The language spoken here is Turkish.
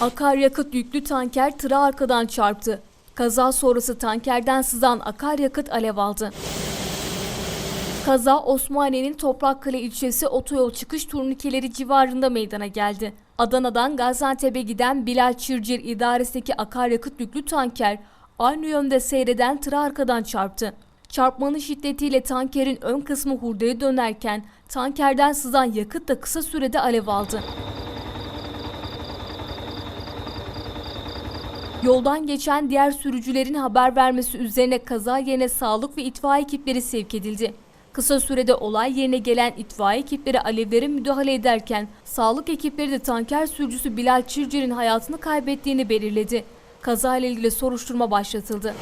Akaryakıt yüklü tanker tıra arkadan çarptı. Kaza sonrası tankerden sızan akaryakıt alev aldı. Kaza Osmaniye'nin Toprakkale ilçesi otoyol çıkış turnikeleri civarında meydana geldi. Adana'dan Gaziantep'e giden Bilal Çırcır idaresindeki akaryakıt yüklü tanker aynı yönde seyreden tıra arkadan çarptı. Çarpmanın şiddetiyle tankerin ön kısmı hurdaya dönerken tankerden sızan yakıt da kısa sürede alev aldı. Yoldan geçen diğer sürücülerin haber vermesi üzerine kaza yerine sağlık ve itfaiye ekipleri sevk edildi. Kısa sürede olay yerine gelen itfaiye ekipleri alevlere müdahale ederken sağlık ekipleri de tanker sürücüsü Bilal Çircer'in hayatını kaybettiğini belirledi. Kazayla ilgili soruşturma başlatıldı.